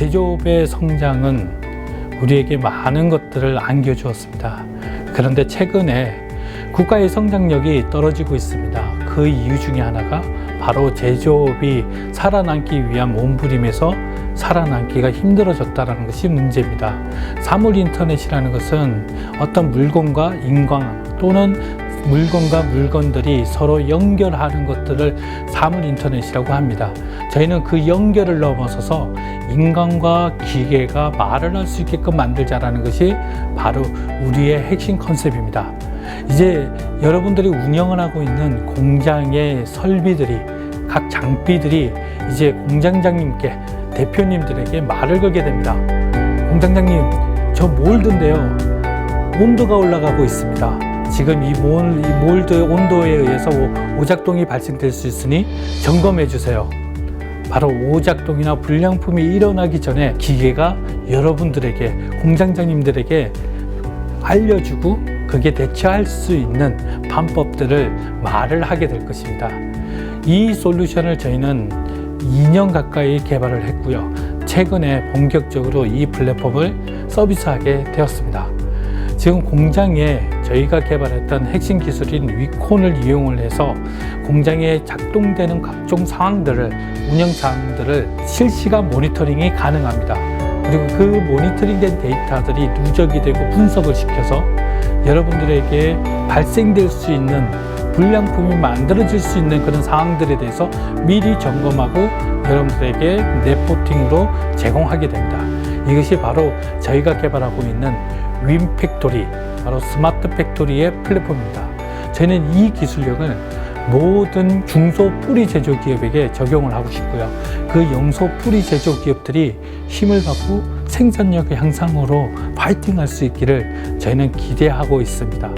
제조업의 성장은 우리에게 많은 것들을 안겨주었습니다. 그런데 최근에 국가의 성장력이 떨어지고 있습니다. 그 이유 중에 하나가 바로 제조업이 살아남기 위한 몸부림에서 살아남기가 힘들어졌다는 것이 문제입니다. 사물 인터넷이라는 것은 어떤 물건과 인광 또는 물건과 물건들이 서로 연결하는 것들을 사물 인터넷이라고 합니다. 저희는 그 연결을 넘어서서 인간과 기계가 말을 할 수 있게끔 만들자라는 것이 바로 우리의 핵심 컨셉입니다. 이제 여러분들이 운영을 하고 있는 공장의 설비들이 각 장비들이 이제 공장장님께 대표님들에게 말을 걸게 됩니다. 공장장님, 저 몰드인데요. 온도가 올라가고 있습니다. 지금 이, 몰드 온도에 의해서 오- 오작동이 발생될 수 있으니 점검해 주세요. 바로 오작동이나 불량품이 일어나기 전에 기계가 여러분들에게 공장장님들에게 알려주고 그게 대처할 수 있는 방법들을 말을 하게 될 것입니다. 이 솔루션을 저희는 2년 가까이 개발을 했고요. 최근에 본격적으로 이 플랫폼을 서비스하게 되었습니다. 지금 공장에 저희가 개발했던 핵심 기술인 위콘을 이용을 해서 공장에 작동되는 각종 상황들을 운영 상황들을 실시간 모니터링이 가능합니다. 그리고 그 모니터링된 데이터들이 누적이 되고 분석을 시켜서 여러분들에게 발생될 수 있는 불량품이 만들어질 수 있는 그런 상황들에 대해서 미리 점검하고 여러분들에게 레포팅으로 제공하게 됩니다. 이것이 바로 저희가 개발하고 있는 윈 팩토리, 바로 스마트 팩토리의 플랫폼입니다. 저희는 이 기술력을 모든 중소 뿌리 제조 기업에게 적용을 하고 싶고요. 그 영소 뿌리 제조 기업들이 힘을 받고 생산력 향상으로 파이팅 할 수 있기를 저희는 기대하고 있습니다.